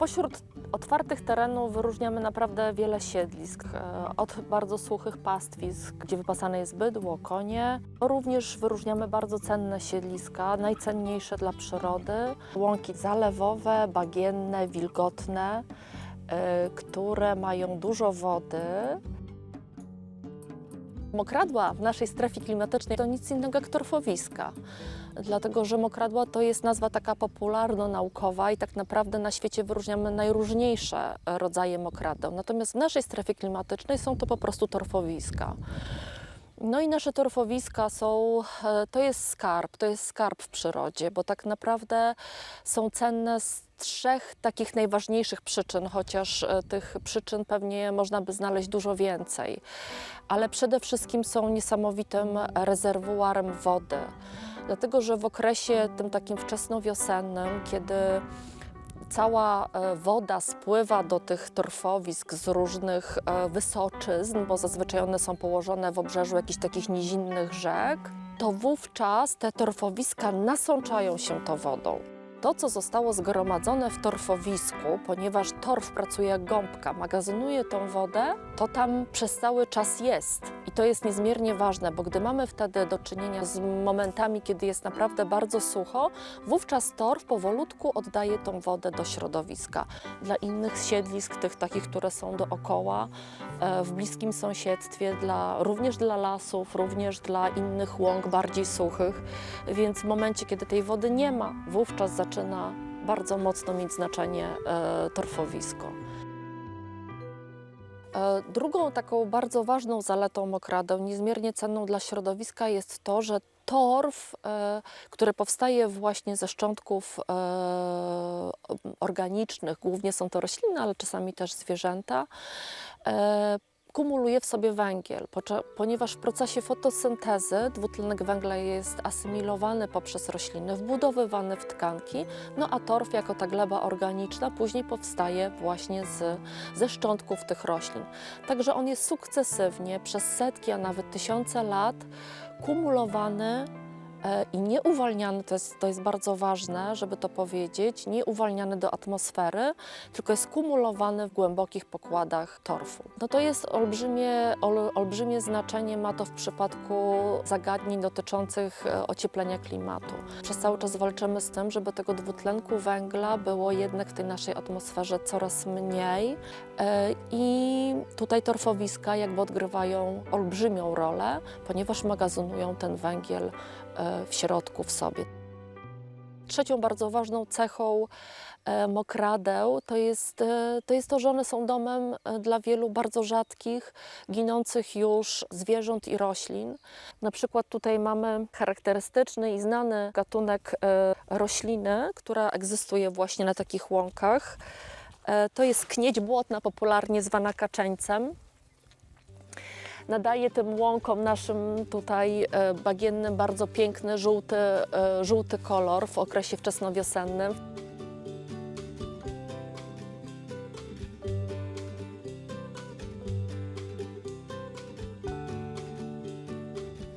Spośród otwartych terenów wyróżniamy naprawdę wiele siedlisk. E, Od bardzo suchych pastwisk, gdzie wypasane jest bydło, konie. Również wyróżniamy bardzo cenne siedliska, najcenniejsze dla przyrody. Łąki zalewowe, bagienne, wilgotne, e, które mają dużo wody. Mokradła w naszej strefie klimatycznej to nic innego jak torfowiska, dlatego że mokradła to jest nazwa taka popularno-naukowa i tak naprawdę na świecie wyróżniamy najróżniejsze rodzaje mokradeł. Natomiast w naszej strefie klimatycznej są to po prostu torfowiska. No i nasze torfowiska są, e, to jest skarb, to jest skarb w przyrodzie, bo tak naprawdę są cenne z trzech takich najważniejszych przyczyn, chociaż e, tych przyczyn pewnie można by znaleźć dużo więcej. Ale przede wszystkim są niesamowitym rezerwuarem wody. Dlatego, że w okresie tym takim wczesnowiosennym, kiedy cała e, woda spływa do tych torfowisk z różnych e, wysoczyzn, bo zazwyczaj one są położone w obrzeżu jakichś takich nizinnych rzek, to wówczas te torfowiska nasączają się tą wodą. To, co zostało zgromadzone w torfowisku, ponieważ torf pracuje jak gąbka, magazynuje tą wodę, to tam przez cały czas jest. I to jest niezmiernie ważne, bo gdy mamy wtedy do czynienia z momentami, kiedy jest naprawdę bardzo sucho, wówczas torf powolutku oddaje tą wodę do środowiska. Dla innych siedlisk, tych takich, które są dookoła, e, w bliskim sąsiedztwie, dla, również dla lasów, również dla innych łąk bardziej suchych. Więc w momencie, kiedy tej wody nie ma, wówczas zaczyna bardzo mocno mieć znaczenie e, torfowisko. E, Drugą taką bardzo ważną zaletą mokradeł, niezmiernie cenną dla środowiska jest to, że torf, e, który powstaje właśnie ze szczątków e, organicznych, głównie są to rośliny, ale czasami też zwierzęta, kumuluje w sobie węgiel, ponieważ w procesie fotosyntezy dwutlenek węgla jest asymilowany poprzez rośliny, wbudowywany w tkanki, no a torf jako ta gleba organiczna później powstaje właśnie z, ze szczątków tych roślin. Także on jest sukcesywnie przez setki, a nawet tysiące lat kumulowany i nie uwalniany, to jest, to jest bardzo ważne, żeby to powiedzieć, nie uwalniany do atmosfery, tylko jest kumulowany w głębokich pokładach torfu. No to jest olbrzymie, ol, olbrzymie znaczenie ma to w przypadku zagadnień dotyczących e, ocieplenia klimatu. Przez cały czas walczymy z tym, żeby tego dwutlenku węgla było jednak w tej naszej atmosferze coraz mniej e, i tutaj torfowiska jakby odgrywają olbrzymią rolę, ponieważ magazynują ten węgiel e, w środku w sobie. Trzecią bardzo ważną cechą e, mokradeł to jest, e, to jest to, że one są domem e, dla wielu bardzo rzadkich, ginących już zwierząt i roślin. Na przykład tutaj mamy charakterystyczny i znany gatunek e, rośliny, która egzystuje właśnie na takich łąkach. E, To jest knieć błotna, popularnie zwana kaczeńcem nadaje tym łąkom naszym tutaj e, bagiennym bardzo piękny żółty, e, żółty kolor w okresie wczesnowiosennym.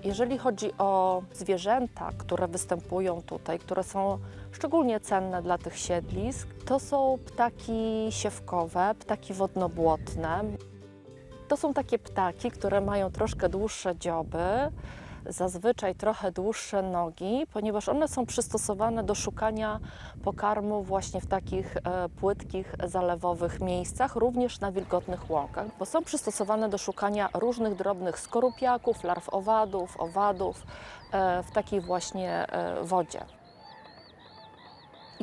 Jeżeli chodzi o zwierzęta, które występują tutaj, które są szczególnie cenne dla tych siedlisk, to są ptaki siewkowe, ptaki wodnobłotne. To są takie ptaki, które mają troszkę dłuższe dzioby, zazwyczaj trochę dłuższe nogi, ponieważ one są przystosowane do szukania pokarmu właśnie w takich e, płytkich, zalewowych miejscach, również na wilgotnych łąkach, bo są przystosowane do szukania różnych drobnych skorupiaków, larw owadów, owadów e, w takiej właśnie e, wodzie.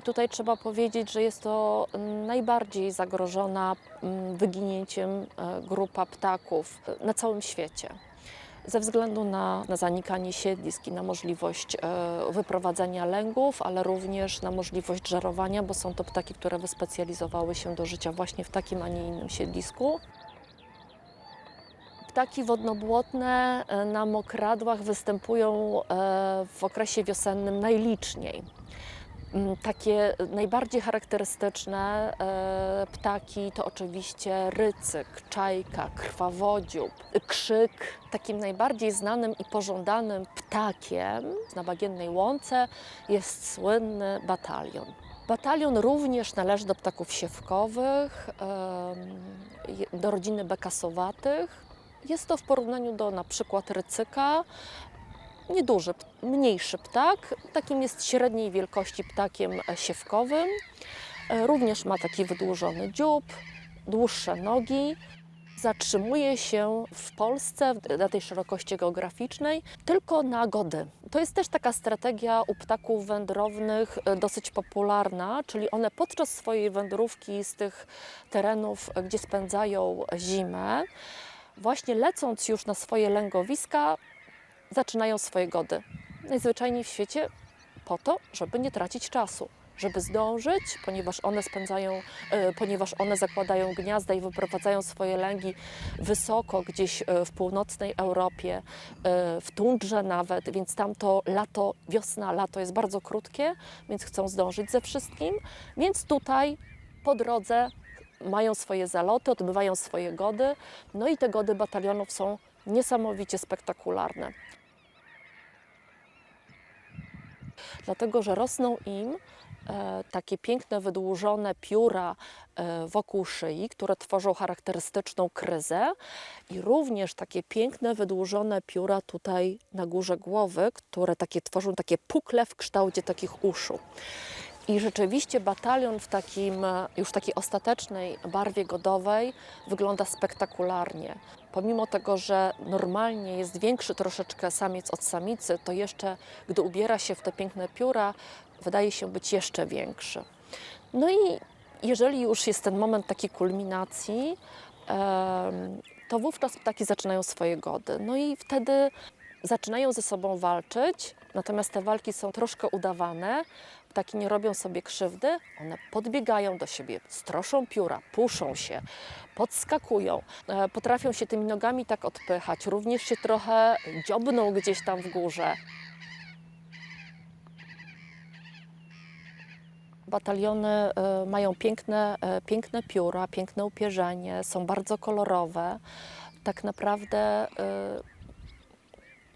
I tutaj trzeba powiedzieć, że jest to najbardziej zagrożona mm, wyginięciem e, grupa ptaków e, na całym świecie. Ze względu na, na zanikanie siedlisk i na możliwość e, wyprowadzenia lęgów, ale również na możliwość żerowania, bo są to ptaki, które wyspecjalizowały się do życia właśnie w takim, a nie innym siedlisku. Ptaki wodnobłotne e, na mokradłach występują e, w okresie wiosennym najliczniej. Mm, Takie najbardziej charakterystyczne e, ptaki to oczywiście rycyk, czajka, krwawodziób, krzyk. Takim najbardziej znanym i pożądanym ptakiem na bagiennej łące jest słynny batalion. Batalion również należy do ptaków siewkowych, do rodziny bekasowatych. Jest to w porównaniu do na przykład rycyka nieduży, mniejszy ptak. Takim jest średniej wielkości ptakiem siewkowym. E, Również ma taki wydłużony dziób, dłuższe nogi. Zatrzymuje się w Polsce na tej szerokości geograficznej tylko na gody. To jest też taka strategia u ptaków wędrownych e, dosyć popularna, czyli one podczas swojej wędrówki z tych terenów, e, gdzie spędzają zimę, właśnie lecąc już na swoje lęgowiska, zaczynają swoje gody. Najzwyczajniej w świecie po to, żeby nie tracić czasu, żeby zdążyć, ponieważ one spędzają, e, ponieważ one zakładają gniazda i wyprowadzają swoje lęgi wysoko, gdzieś e, w północnej Europie, e, w tundrze nawet, więc tam to lato, wiosna, lato jest bardzo krótkie, więc chcą zdążyć ze wszystkim, więc tutaj po drodze mają swoje zaloty, odbywają swoje gody, no i te gody batalionów są niesamowicie spektakularne. Dlatego, że rosną im e, takie piękne, wydłużone pióra e, wokół szyi, które tworzą charakterystyczną kryzę i również takie piękne, wydłużone pióra tutaj na górze głowy, które takie tworzą takie pukle w kształcie takich uszu. I rzeczywiście batalion w takim, już takiej ostatecznej barwie godowej wygląda spektakularnie. Pomimo tego, że normalnie jest większy troszeczkę samiec od samicy, to jeszcze gdy ubiera się w te piękne pióra, wydaje się być jeszcze większy. No i jeżeli już jest ten moment takiej kulminacji, to wówczas ptaki zaczynają swoje gody. No i wtedy zaczynają ze sobą walczyć, natomiast te walki są troszkę udawane. Ptaki nie robią sobie krzywdy, one podbiegają do siebie, stroszą pióra, puszą się, podskakują, e, potrafią się tymi nogami tak odpychać, również się trochę dziobną gdzieś tam w górze. Bataliony e, mają piękne, e, piękne pióra, piękne upierzenie, są bardzo kolorowe. Tak naprawdę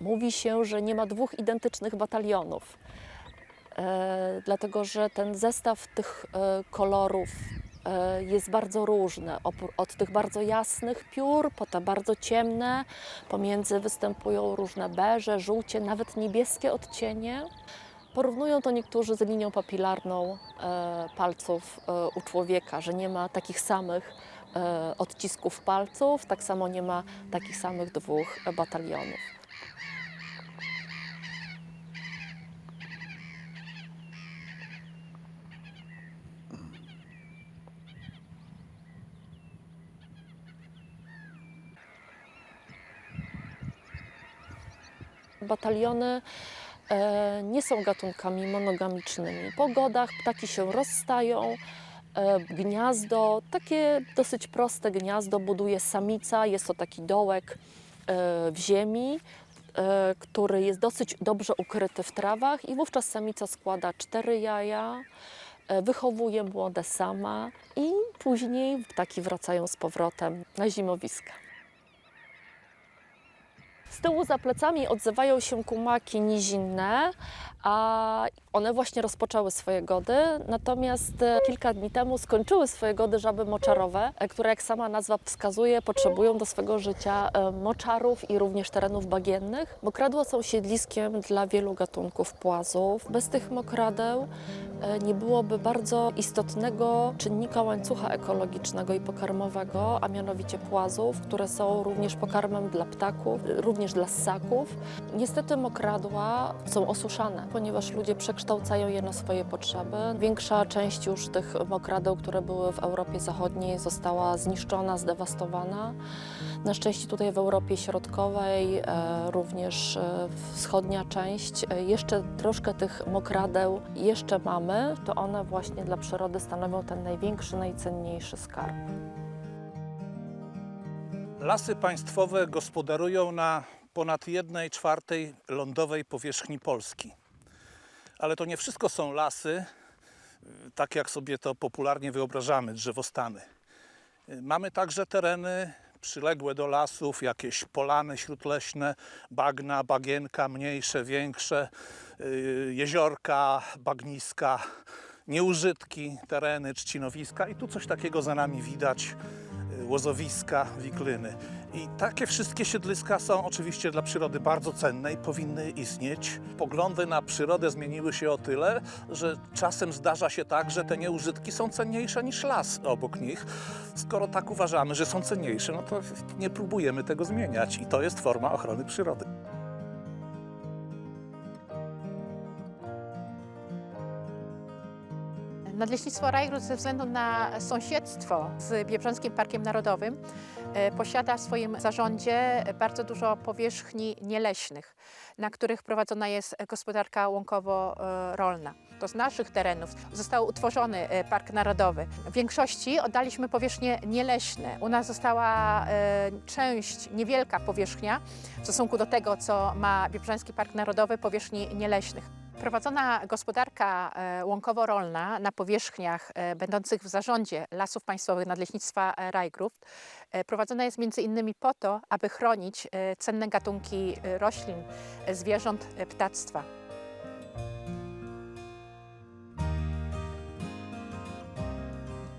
mówi się, że nie ma dwóch identycznych batalionów, e, dlatego że ten zestaw tych e, kolorów e, jest bardzo różny. Od tych bardzo jasnych piór po te bardzo ciemne, pomiędzy występują różne beże, żółcie, nawet niebieskie odcienie. Porównują to niektórzy z linią papilarną e, palców e, u człowieka, że nie ma takich samych e, odcisków palców, tak samo nie ma takich samych dwóch batalionów. Bataliony e, nie są gatunkami monogamicznymi. Po godach ptaki się rozstają. E, gniazdo, takie dosyć proste gniazdo buduje samica. Jest to taki dołek e, w ziemi, który jest dosyć dobrze ukryty w trawach i wówczas samica składa cztery jaja, wychowuje młode sama i później ptaki wracają z powrotem na zimowiska. Z tyłu za plecami odzywają się kumaki nizinne, a one właśnie rozpoczęły swoje gody. Natomiast e, kilka dni temu skończyły swoje gody żaby moczarowe, e, które jak sama nazwa wskazuje, potrzebują do swego życia e, moczarów i również terenów bagiennych. Mokradła są siedliskiem dla wielu gatunków płazów. Bez tych mokradeł nie byłoby bardzo istotnego czynnika łańcucha ekologicznego i pokarmowego, a mianowicie płazów, które są również pokarmem dla ptaków, również dla ssaków. Niestety mokradła są osuszane, ponieważ ludzie przekształcają je na swoje potrzeby. Większa część już tych mokradeł, które były w Europie Zachodniej, została zniszczona, zdewastowana. Na szczęście tutaj w Europie Środkowej, e, również e, wschodnia część, e, jeszcze troszkę tych mokradeł jeszcze mamy. To one właśnie dla przyrody stanowią ten największy, najcenniejszy skarb. Lasy państwowe gospodarują na ponad 1 czwartej lądowej powierzchni Polski. Ale to nie wszystko są lasy, y, tak jak sobie to popularnie wyobrażamy, drzewostany. Y, Mamy także tereny przyległe do lasów, jakieś polany śródleśne, bagna, bagienka, mniejsze, większe, y, jeziorka, bagniska nieużytki, tereny, trzcinowiska i tu coś takiego za nami widać, łozowiska, wikliny. I takie wszystkie siedliska są oczywiście dla przyrody bardzo cenne i powinny istnieć. Poglądy na przyrodę zmieniły się o tyle, że czasem zdarza się tak, że te nieużytki są cenniejsze niż las obok nich. Skoro tak uważamy, że są cenniejsze, no to nie próbujemy tego zmieniać i to jest forma ochrony przyrody. Nadleśnictwo Rajrut ze względu na sąsiedztwo z Biebrzańskim Parkiem Narodowym e, posiada w swoim zarządzie bardzo dużo powierzchni nieleśnych, na których prowadzona jest gospodarka łąkowo-rolna. To z naszych terenów został utworzony e, Park Narodowy. W większości oddaliśmy powierzchnie nieleśne. U nas została e, część, niewielka powierzchnia w stosunku do tego, co ma Biebrzański Park Narodowy, powierzchni nieleśnych. Prowadzona gospodarka e, łąkowo-rolna na powierzchniach e, będących w zarządzie Lasów Państwowych Nadleśnictwa e, Rajgrów e, prowadzona jest między innymi po to, aby chronić e, cenne gatunki e, roślin, e, zwierząt, ptactwa.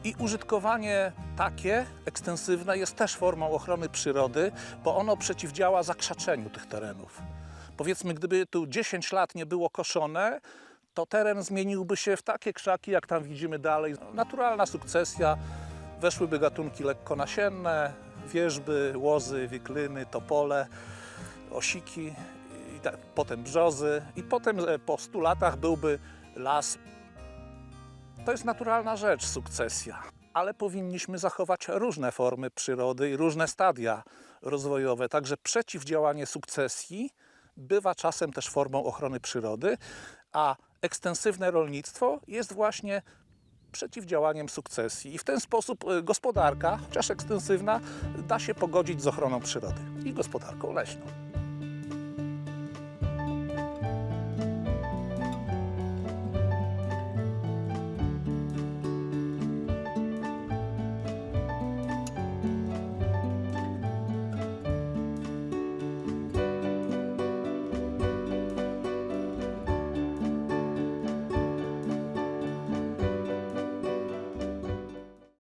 I użytkowanie takie ekstensywne jest też formą ochrony przyrody, bo ono przeciwdziała zakrzaczeniu tych terenów. Powiedzmy, gdyby tu 10 lat nie było koszone, to teren zmieniłby się w takie krzaki, jak tam widzimy dalej. Naturalna sukcesja, weszłyby gatunki lekkonasienne, wierzby, łozy, wikliny, topole, osiki, potem brzozy i potem e, po 100 latach byłby las to jest naturalna rzecz, sukcesja. Ale powinniśmy zachować różne formy przyrody i różne stadia rozwojowe. Także przeciwdziałanie sukcesji bywa czasem też formą ochrony przyrody, a ekstensywne rolnictwo jest właśnie przeciwdziałaniem sukcesji. I w ten sposób y, gospodarka, chociaż ekstensywna, da się pogodzić z ochroną przyrody i gospodarką leśną.